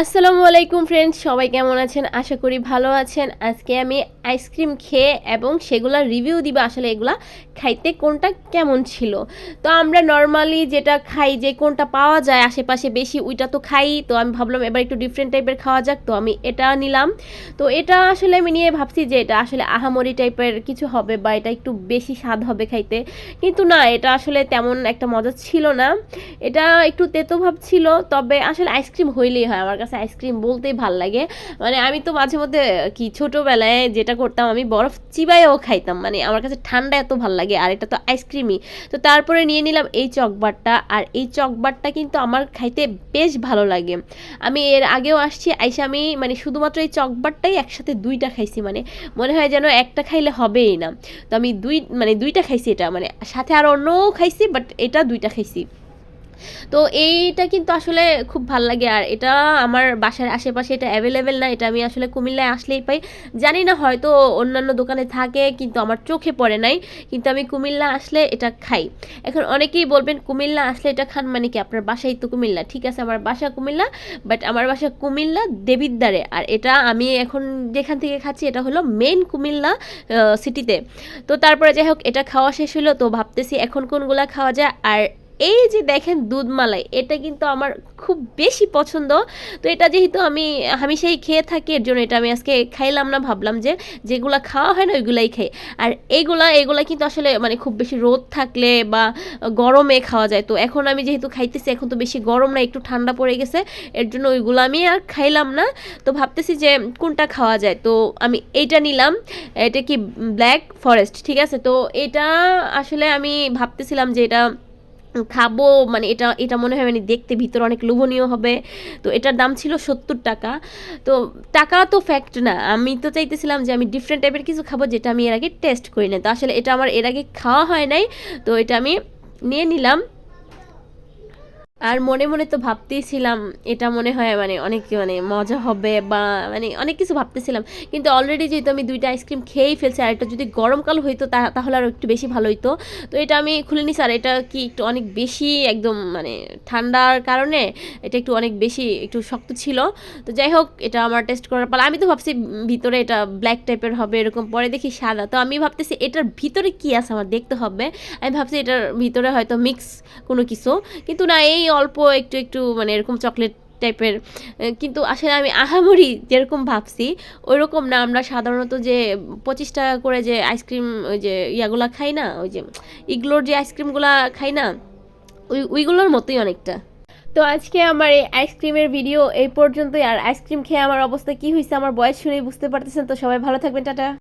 আসসালামু আলাইকুম ফ্রেন্ডস সবাই কেমন আছেন? আশা করি ভালো আছেন। আজকে আমি আইসক্রিম খেয়ে এবং সেগুলা রিভিউ দিব আসলে এগুলা খাইতে কোনটা কেমন ছিল। তো আমরা নর্মালি যেটা খাই যে কোনটা পাওয়া যায় আশেপাশে বেশি, ওইটা তো খাই। তো আমি ভাবলাম এবার একটু ডিফারেন্ট টাইপের খাওয়া যাক, তো আমি এটা নিলাম। তো এটা আসলে আমি নিয়ে ভাবছি যে এটা আসলে আহামরি টাইপের কিছু হবে বা এটা একটু বেশি স্বাদ হবে খাইতে। কিন্তু না, এটা আসলে তেমন একটা মজা ছিল না। এটা একটু তেতো ভাব ছিল, তবে আসলে আইসক্রিম হইলেই হয় আমার কাছে আইসক্রিম বলতেই ভালো লাগে। মানে আমি তো মাঝে মধ্যে, কি ছোটোবেলায় যেটা করতাম, আমি বরফ চিবাইও খাইতাম। মানে আমার কাছে ঠান্ডা এত ভালো লাগে, আর এটা তো আইসক্রিমই। তো তারপরে নিয়ে নিলাম এই চকবারটা আর এই চকবারটা কিন্তু আমার খাইতে বেশ ভালো লাগে। আমি এর আগেও আসছি, আইসা আমি মানে শুধুমাত্র এই চকবারটাই একসাথে দুইটা খাইছি। মানে মনে হয় যেন একটা খাইলে হবেই না। তো আমি দুই মানে দুইটা খাইছি এটা। মানে সাথে আর অন্যও খাইছি বাট এটা দুইটা খাইছি। তো এইটা কিন্তু আসলে খুব ভালো লাগে। আর এটা আমার বাসার আশেপাশে এটা অ্যাভেলেবেল না, এটা আমি আসলে কুমিল্লায় আসলেই পাই। জানি না হয়তো অন্যান্য দোকানে থাকে, কিন্তু আমার চোখে পড়ে নাই। কিন্তু আমি কুমিল্লা আসলে এটা খাই। এখন অনেকেই বলবেন, কুমিল্লা আসলে এটা খান মানে কি? আপনার বাসাই তো কুমিল্লা। ঠিক আছে, আমার বাসা কুমিল্লা বাট আমার বাসা কুমিল্লা দেবিদ্বারে। আর এটা আমি এখন যেখান থেকে খাচ্ছি, এটা হলো মেন কুমিল্লা সিটিতে তো। তারপরে যাই হোক, এটা খাওয়া শেষ হলো তো ভাবতেছি এখন কোনগুলা খাওয়া যায়। আর এই যে দেখেন দুধ মালাই এটা কিন্তু আমার খুব বেশি পছন্দ। তো এটা যেহেতু আমি হামেশাই খেয়ে থাকি, এর জন্য এটা আমি আজকে খাইলাম না, ভাবলাম যে যেগুলা খাওয়া হয় না, ওইগুলাই খাই। আর এইগুলা এগুলা কিন্তু আসলে মানে খুব বেশি রোদ থাকলে বা গরমে খাওয়া যায়। তো এখন আমি যেহেতু খাইতেছি, এখন তো বেশি গরম না, একটু ঠান্ডা পড়ে গেছে, এর জন্য ওইগুলো আমি আর খাইলাম না। তো ভাবতেছি যে কোনটা খাওয়া যায়। তো আমি এইটা নিলাম, এটা কি ব্ল্যাক ফরেস্ট, ঠিক আছে? তো এটা আসলে আমি ভাবতেছিলাম যে এটা খাব মানে এটা এটা মনে হয় মানে দেখতে ভিতরে অনেক লোভনীয় হবে। তো এটার দাম ছিল সত্তর টাকা। তো টাকা তো ফ্যাক্ট না। আমি তো চাইতেছিলাম যে আমি ডিফারেন্ট টাইপের কিছু খাব যেটা আমি এর আগে টেস্ট করি না তো আসলে এটা আমার এর আগে খাওয়া হয় নাই। তো এটা আমি নিয়ে নিলাম। আর মনে মনে তো ভাবতেইছিলাম এটা মনে হয় মানে অনেক মানে মজা হবে বা মানে অনেক কিছু ভাবতেছিলাম। কিন্তু অলরেডি যেহেতু আমি দুইটা আইসক্রিম খেয়েই ফেলছি আর এটা যদি গরমকাল হইতো তাহলে আরও একটু বেশি ভালো হইতো। তো এটা আমি খুলে নিছি আর এটা কি একটু অনেক বেশি একদম মানে ঠান্ডার কারণে এটা একটু অনেক বেশি একটু শক্ত ছিল। তো যাই হোক, এটা আমার টেস্ট করার পর আমি তো ভাবছি ভিতরে এটা ব্ল্যাক টাইপের হবে, এরকম পরে দেখি সাদা। তো আমি ভাবতেছি এটার ভিতরে কি আছে আমার দেখতে হবে। আমি ভাবছি এটার ভিতরে হয়তো মিক্স কোনো কিছু। কিন্তু না, এই অল্প একটু একটু মানে এরকম চকলেট টাইপের কিন্তু আসলে আমি আহামরি যেরকম ভাবছি, ওইরকম না। আমরা সাধারণত যে পঁচিশ টাকা করে যে আইসক্রিম ওই যে ইয়াগুলা খাই না, ওই যে ইগলোর যে আইসক্রিমগুলা খাই না, ওই, ওইগুলোর মতোই অনেকটা। তো আজকে আমার এই আইসক্রিমের ভিডিও এই পর্যন্তই। আর আইসক্রিম খেয়ে আমার অবস্থা কি হয়েছে আমার বয়স শুনেই বুঝতে পারতেছেন। তো সবাই ভালো থাকবেন, টাটা।